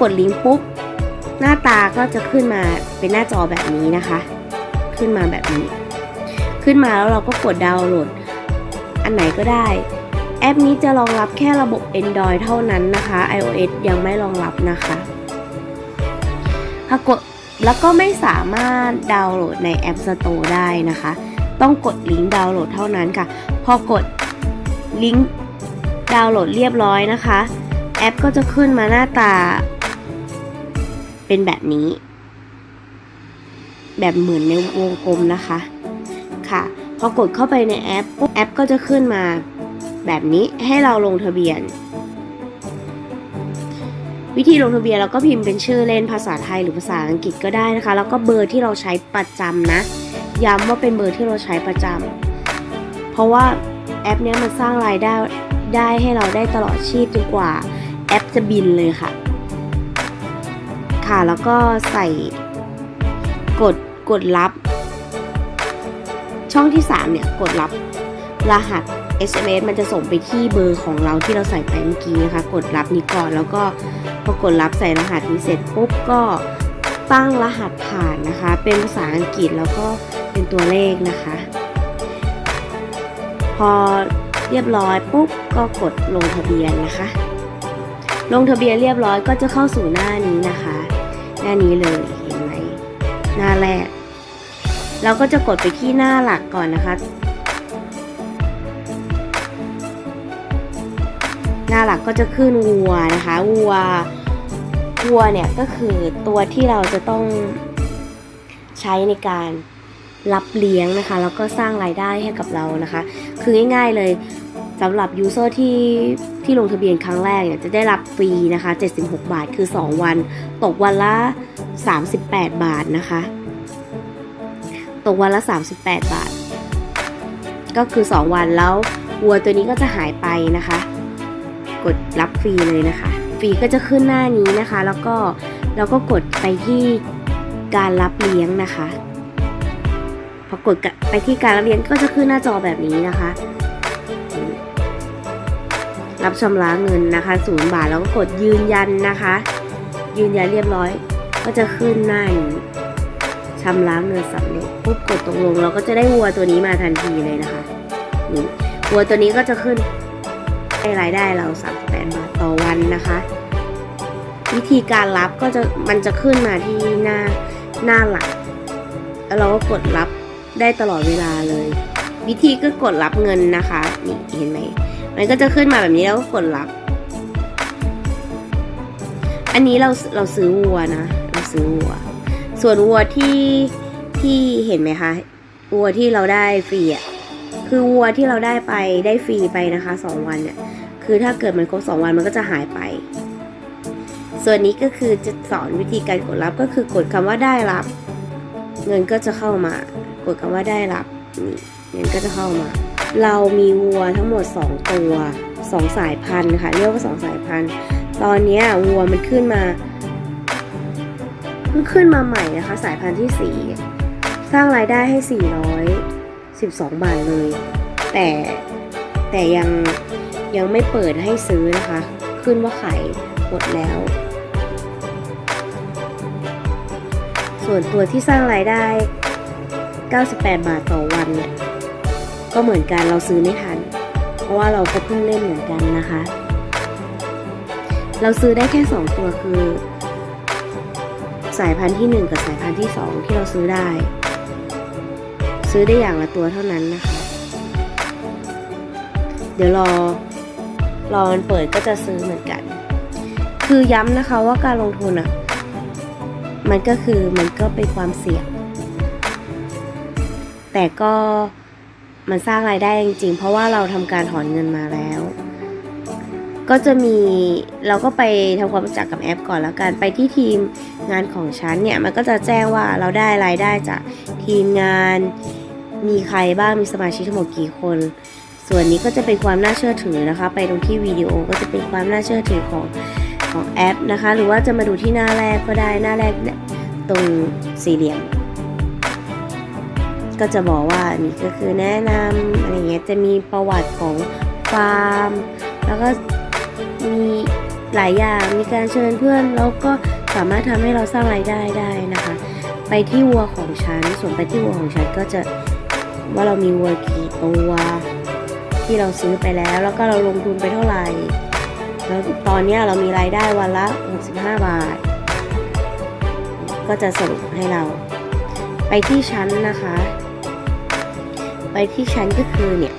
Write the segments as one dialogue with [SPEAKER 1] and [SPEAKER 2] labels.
[SPEAKER 1] กดลิงก์ปุ๊บหน้าตาก็จะขึ้นมาเป็นหน้าจอแบบนี้นะคะ ขึ้นมาแบบนี้ ขึ้นมาแล้วเราก็กดดาวน์โหลด อันไหนก็ได้ แอปนี้จะรองรับแค่ระบบ Android เท่านั้นนะคะ iOS ยังไม่รองรับนะคะถ้ากดแล้วก็ไม่สามารถดาวน์โหลดใน App Store ได้นะคะ ต้องกดลิงก์ดาวน์โหลดเท่านั้นค่ะ พอกดลิงก์ดาวน์โหลดเรียบร้อยนะคะ แอปก็จะขึ้นมาหน้าตา เป็นแบบนี้ แบบเหมือนในวงกลมนะคะ ค่ะ พอกดเข้าไปในแอปปุ๊บแอปก็จะขึ้นมา แบบนี้ให้เราลงทะเบียน วิธีลงทะเบียนเราก็พิมพ์เป็นชื่อเล่นภาษาไทยหรือภาษาอังกฤษก็ได้นะคะ แล้วก็เบอร์ที่เราใช้ประจำนะ ย้ำว่าเป็นเบอร์ที่เราใช้ประจำเพราะว่าแอปนี้มันสร้างรายได้ได้ให้เราได้ตลอดชีพจนกว่าแอปจะบินเลยค่ะ ค่ะ แล้วก็ใส่กดกดรับ ช่องที่ 3 เนี่ย กดรับรหัส SMS มันจะส่งไปที่เบอร์ของเราที่เราใส่ไปเมื่อกี้นะคะ กดรับนี้ก่อนแล้วก็พอกดรับใส่รหัสนี้เสร็จปุ๊บก็ตั้งรหัสผ่านนะคะ เป็นภาษาอังกฤษแล้วก็เป็นตัวเลขนะคะ พอเรียบร้อยปุ๊บก็กดลงทะเบียนนะคะ ลงทะเบียนเรียบร้อยก็จะเข้าสู่หน้านี้นะคะ หน้านี้เลยเห็นไหมหน้าแรก เราก็จะกดไปที่หน้าหลักก่อนนะคะ หน้าหลักก็จะขึ้นวัวนะคะวัววัวเนี่ยก็คือตัวที่เราจะต้องใช้ในการรับเลี้ยงนะคะแล้วก็สร้างรายได้ให้กับเรานะคะ คือง่ายๆเลย สำหรับยูเซอร์ที่ที่ลงทะเบียนครั้งแรกเนี่ยจะได้รับฟรีนะคะ 76 บาทคือ 2 วัน ตกวันละ 38 บาทนะคะ ตกวันละ 38 บาท ก็คือ 2 วันแล้ววัวตัวนี้ก็จะหายไปนะคะ กดรับฟรีเลยนะคะ ฟรีก็จะขึ้นหน้านี้นะคะ แล้วก็เราก็กดไปที่การรับเลี้ยงนะคะ พอกดไปที่การรับเลี้ยงก็จะขึ้นหน้าจอแบบนี้นะคะ รับชำระเงินนะคะศูนย์บาทแล้วก็กดยืนยันนะคะ ยืนยันเรียบร้อย ก็จะขึ้นหน้านี้ชำระเงินสำเร็จปุ๊บกดตกลง เราก็จะได้วัวตัวนี้มาทันทีเลยนะคะนี่วัวตัวนี้ก็จะขึ้นให้รายได้เรา38บาทต่อวันนะคะ วิธีการรับก็จะมันจะขึ้นมาที่หน้าหน้าหลักแล้วเราก็กดรับได้ตลอดเวลาเลย วิธีก็กดรับเงินนะคะนี่เห็นไหม มันก็จะขึ้นมาแบบนี้แล้วกดรับ อันนี้เราเราซื้อวัวนะ เราซื้อวัว ส่วนวัวที่ที่เห็นไหมคะ วัวที่เราได้ฟรีอะ คือวัวที่เราได้ไปได้ฟรีไปนะคะสองวันเนี่ย คือถ้าเกิดมันครบสองวันมันก็จะหายไป ส่วนนี้ก็คือจะสอนวิธีการกดรับก็คือกดคำว่าได้รับ เงินก็จะเข้ามากดคำว่าได้รับนี่เงินก็จะเข้ามา เรามีวัวทั้งหมด 2 ตัว 2 สายพันธุ์ค่ะเรียกว่า 2 สายพันธุ์ ตอนนี้วัวมันขึ้นมาเพิ่งขึ้นมาใหม่นะคะ สายพันธุ์ที่ 4 สร้างรายได้ให้ 412 บาทเลย แต่แต่ยังยังไม่เปิดให้ซื้อนะคะ ขึ้นว่าขายหมดแล้ว ส่วนตัวที่สร้างรายได้ 98 บาทต่อวันเนี่ย ก็เหมือนกันเราซื้อไม่ทัน เพราะว่าเราก็เพิ่งเล่นเหมือนกันนะคะ เราซื้อได้แค่ 2 ตัวคือ สายพันธุ์ที่ 1 กับสายพันธุ์ที่ 2 ที่เราซื้อได้ ซื้อได้อย่างละตัวเท่านั้นนะคะ เดี๋ยวรอรอมันเปิดก็จะซื้อเหมือนกัน คือย้ำนะคะว่าการลงทุนอะ่ะ มันก็คือมันก็เป็นความเสี่ยง แต่ก็ มันสร้างรายได้จริงๆ เพราะว่าเราทำการถอนเงินมาแล้ว ก็จะมีเราก็ไปทำความรู้จักกับแอปก่อนแล้วกันไปที่ทีมงานของฉันเนี่ยมันก็จะแจ้งว่าเราได้รายได้จากทีมงานมีใครบ้างมีสมาชิกทั้งหมดกี่คน ส่วนนี้ก็จะเป็นความน่าเชื่อถือนะคะ ไปตรงที่วิดีโอก็จะเป็นความน่าเชื่อถือของของแอปนะคะ หรือว่าจะมาดูที่หน้าแรกก็ได้หน้าแรกเนี่ยตรงสี่เหลี่ยม ก็จะบอกว่านี่ก็คือแนะนำอะไรเงี้ยจะมีประวัติของฟาร์ม แล้วก็มีหลายอย่างมีการเชิญเพื่อน แล้วก็สามารถทำให้เราสร้างรายได้ได้นะคะ ไปที่วัวของฉันส่วนไปที่วัวของฉันก็จะว่าเรามีวัวกี่ตัวที่เราซื้อไปแล้ว แล้วก็เราลงทุนไปเท่าไหร่แล้วตอนนี้เรามีรายได้วันละ 65 บาท ก็จะสรุปให้เรา ไปที่ชั้นนะคะ ไปที่ชั้นก็คือเนี่ย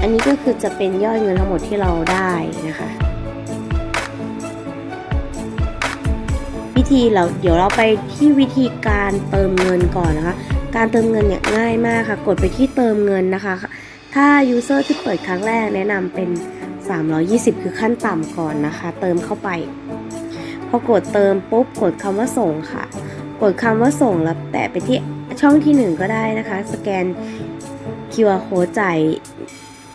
[SPEAKER 1] อันนี้ก็คือจะเป็นยอดเงินทั้งหมดที่เราได้นะคะ วิธีเราเดี๋ยวเราไปที่วิธีการเติมเงินก่อนนะคะ การเติมเงินเนี่ยง่ายมากค่ะ กดไปที่เติมเงินนะคะ ถ้า user ที่เปิดครั้งแรกแนะนำเป็น 320 คือขั้นต่ำก่อนนะคะ เติมเข้าไป พอกดเติมปุ๊บกดคำว่าส่งค่ะ กดคำว่าส่งแล้วแตะไปที่ ช่องที่ 1 ก็ได้นะคะ สแกน QR code จ่าย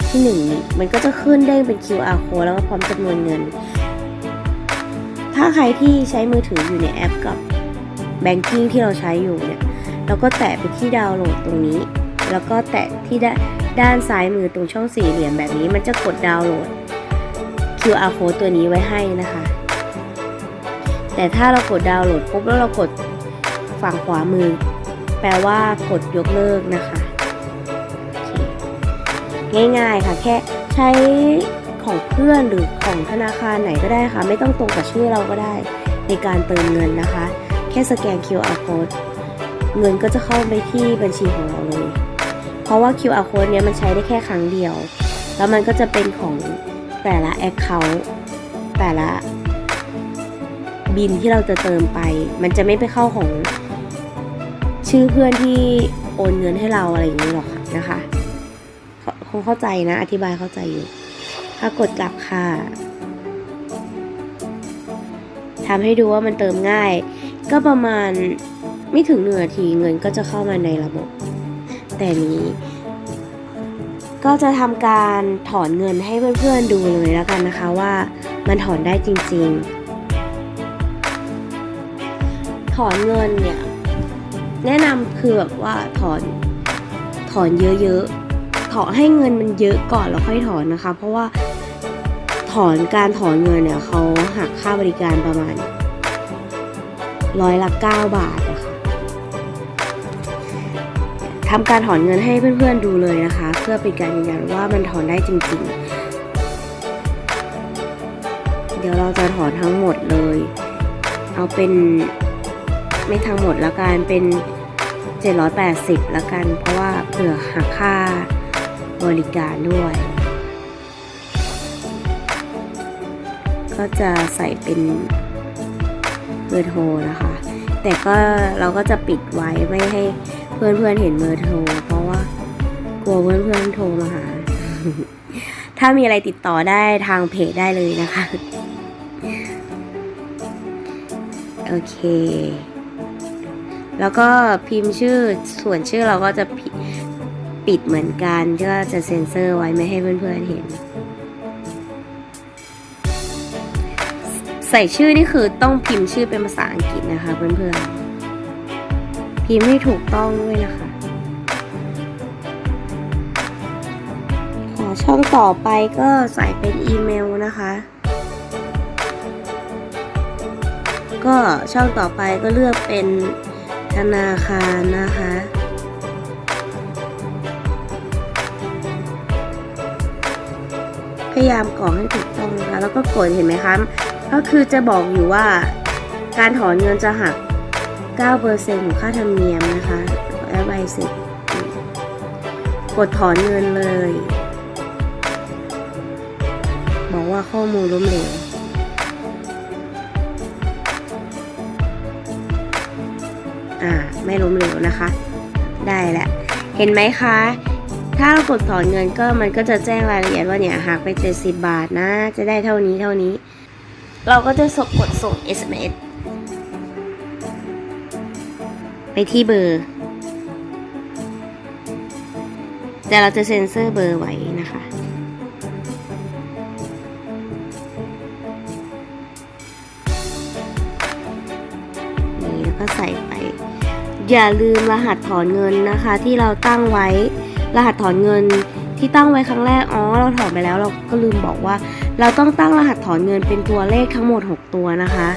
[SPEAKER 1] ที่ 1 มันก็จะขึ้นเด้งเป็น QR code แล้วก็พร้อมจำนวนเงิน ถ้าใครที่ใช้มือถืออยู่ในแอปกับ Banking ที่เราใช้อยู่เนี่ยเราก็แตะไปที่ดาวน์โหลดตรงนี้ แล้วก็แตะที่ด้านซ้ายมือตรงช่องสี่เหลี่ยมแบบนี้ มันจะกดดาวน์โหลด QR code ตัวนี้ไว้ให้นะคะ แต่ถ้าเรากดดาวน์โหลดปุ๊บแล้วเรากดฝั่งขวามือ แปลว่ากดยกเลิกนะคะ ง่ายๆค่ะ แค่ใช้ของเพื่อนหรือของธนาคารไหนก็ได้ค่ะ ไม่ต้องตรงกับชื่อเราก็ได้ ในการเติมเงินนะคะ แค่สแกน QR code เงินก็จะเข้าไปที่บัญชีของเราเลย เพราะว่า QR code เนี้ยมันใช้ได้แค่ครั้งเดียว แล้วมันก็จะเป็นของแต่ละ Account แต่ละบินที่เราจะเติมไป มันจะไม่ไปเข้าของ ชื่อเพื่อนที่โอนเงินให้เราอะไรอย่างนี้หรอกนะคะคงเข้าใจนะ อธิบายเข้าใจอยู่ถ้ากดกลับค่ะทำให้ดูว่ามันเติมง่าย ก็ประมาณไม่ถึงหนึ่งนาทีเงินก็จะเข้ามาในระบบ แต่นี้ ก็จะทำการถอนเงินให้เพื่อนๆดูเลยแล้วกันนะคะว่ามันถอนได้จริง ๆ ถอนเงินเนี่ย แนะนำคือแบบว่าถอนถอนเยอะๆถอนให้เงินมันเยอะก่อนแล้วค่อยถอนนะคะ เพราะว่าถอนการถอนเงินเนี่ยเขาหักค่าบริการประมาณร้อยละ9บาทนะคะทำการถอนเงินให้เพื่อนๆดูเลยนะคะ เพื่อเป็นการยืนยันว่ามันถอนได้จริง ๆ เดี๋ยวเราจะถอนทั้งหมดเลย เอาเป็น ไม่ทั้งหมดละกันเป็น 780ละกัน เพราะว่าเผื่อหักค่าบริการด้วย ก็จะใส่เป็นเบอร์โทรนะคะ แต่ก็เราก็จะปิดไว้ไม่ให้เพื่อนๆเห็นเบอร์โทร เพราะว่ากลัวเพื่อนๆโทรมาหา ถ้ามีอะไรติดต่อได้ทางเพจได้เลยนะคะ โอเค แล้วก็พิมพ์ชื่อส่วนชื่อเราก็จะปิดปิดเหมือนกันก็จะเซ็นเซอร์ไว้ไม่ให้เพื่อนๆเห็น ใส่ชื่อนี่คือต้องพิมพ์ชื่อเป็นภาษาอังกฤษนะคะเพื่อนๆ พิมพ์ให้ถูกต้องด้วยนะคะขอช่องต่อไปก็ใส่เป็นอีเมลนะคะ ก็ช่องต่อไปก็เลือกเป็น ธนาคารนะคะ พยายามกรอกให้ถูกต้องนะคะ แล้วก็กดเห็นไหมคะ ก็คือจะบอกอยู่ว่าการถอนเงินจะหัก 9%ของค่าธรรมเนียมนะคะและใบเสร็จกดถอนเงินเลย บอกว่าข้อมูลล้มเหลว อ่าไม่ล้มเหลวนะคะ ได้แหละเห็นไหมคะ ถ้าเรากดถอนเงินก็มันก็จะแจ้งรายละเอียดว่าเนี่ยหักไป 70 บาทนะ จะได้เท่านี้เท่านี้ เราก็จะสกดส่ง SMS ไปที่เบอร์ แต่เราจะเซ็นเซอร์เบอร์ไว้นะคะนี่แล้วก็ใส่ อย่าลืมรหัสถอนเงินนะคะ ที่เราตั้งไว้ รหัสถอนเงินที่ตั้งไว้ครั้งแรก อ๋อ เราถอนไปแล้วเราก็ลืมบอกว่า เราต้องตั้งรหัสถอนเงินเป็นตัวเลขทั้งหมด 6 ตัวนะคะ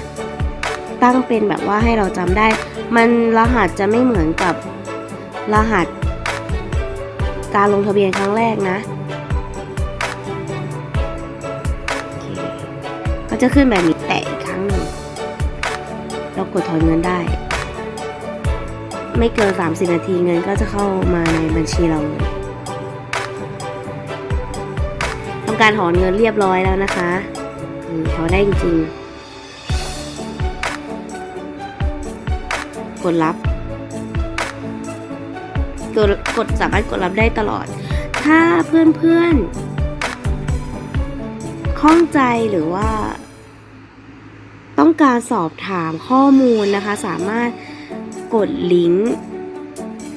[SPEAKER 1] ตั้งเป็นแบบว่าให้เราจำได้ มันรหัสจะไม่เหมือนกับรหัส การลงทะเบียนครั้งแรกนะ ก็จะขึ้นแบบนี้แตะอีกครั้งหนึ่งเรากดถอนเงินได้ ไม่เกิน 30 นาทีเงินก็จะเข้ามาในบัญชีเราทำการถอนเงินเรียบร้อยแล้วนะคะถอนได้จริงๆ กดรับ กดกดสามารถกดรับได้ตลอด ถ้าเพื่อนๆข้องใจหรือว่า ต้องการสอบถามข้อมูลนะคะ สามารถ กดลิงก์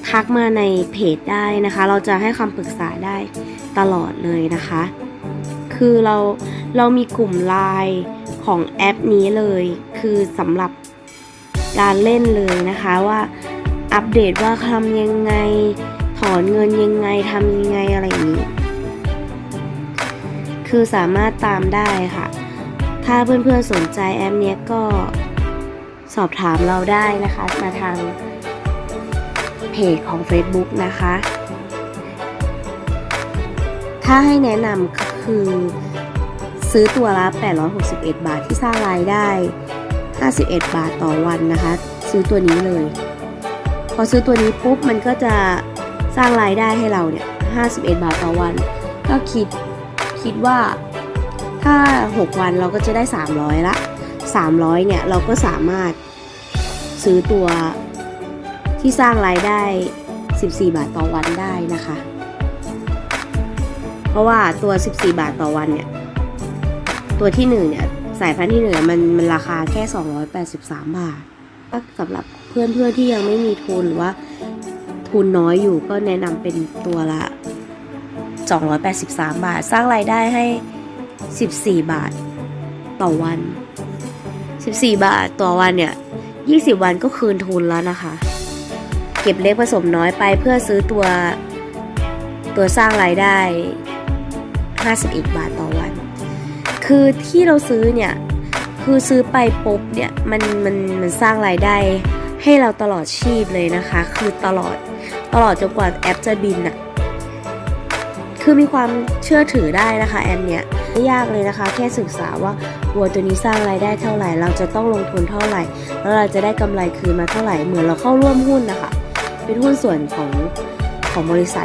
[SPEAKER 1] ทักมาในเพจได้นะคะ เราจะให้คำปรึกษาได้ตลอดเลยนะคะ คือเราเรามีกลุ่มไลน์ของแอปนี้เลย คือสำหรับการเล่นเลยนะคะว่าอัปเดตว่าทำยังไง ถอนเงินยังไงทำยังไงอะไรอย่างนี้ คือสามารถตามได้ค่ะ ถ้าเพื่อนๆสนใจแอปเนี้ยก็ สอบถามเราได้นะคะมาทางเพจของ Facebook นะคะ ถ้าให้แนะนำก็คือซื้อตัวละ 861 บาทที่สร้างรายได้ 51 บาทต่อวันนะคะ ซื้อตัวนี้เลย พอซื้อตัวนี้ปุ๊บมันก็จะสร้างรายได้ให้เราเนี่ย 51 บาทต่อวัน ก็คิดคิดว่าถ้า 6 วันเราก็จะได้ 300ละ 300 เนี่ย เราก็สามารถซื้อตัวที่สร้างรายได้ 14 บาทต่อวันได้นะคะ เพราะว่าตัว 14 บาทต่อวันเนี่ย ตัวที่ 1 เนี่ย สายพันธุ์ที่หนึ่งมันมันราคาแค่ 283 บาทก็สำหรับเพื่อนเพื่อนๆที่ยังไม่มีทุนหรือว่าทุนน้อยอยู่ก็แนะนำเป็นตัวละ 283 บาท สร้างรายได้ให้ 14 บาทต่อวัน 14 บาทต่อวันเนี่ย 20 วันก็คืนทุนแล้วนะคะ เก็บเล็กผสมน้อยไปเพื่อซื้อตัวตัวสร้างรายได้ 51 บาทต่อวัน คือที่เราซื้อเนี่ย คือซื้อไปปุ๊บเนี่ย มันมันมันสร้างรายได้ให้เราตลอดชีพเลยนะคะ คือตลอดตลอดจนกว่าแอปจะบินอะคือมีความเชื่อถือได้นะคะแอปเนี้ย ไม่ยากเลยนะคะ แค่ศึกษาว่าวัวตัวนี้สร้างรายได้เท่าไหร่ เราจะต้องลงทุนเท่าไหร่ แล้วเราจะได้กำไรคืนมาเท่าไหร่ เหมือนเราเข้าร่วมหุ้นนะคะ เป็นหุ้นส่วนของของบริษัท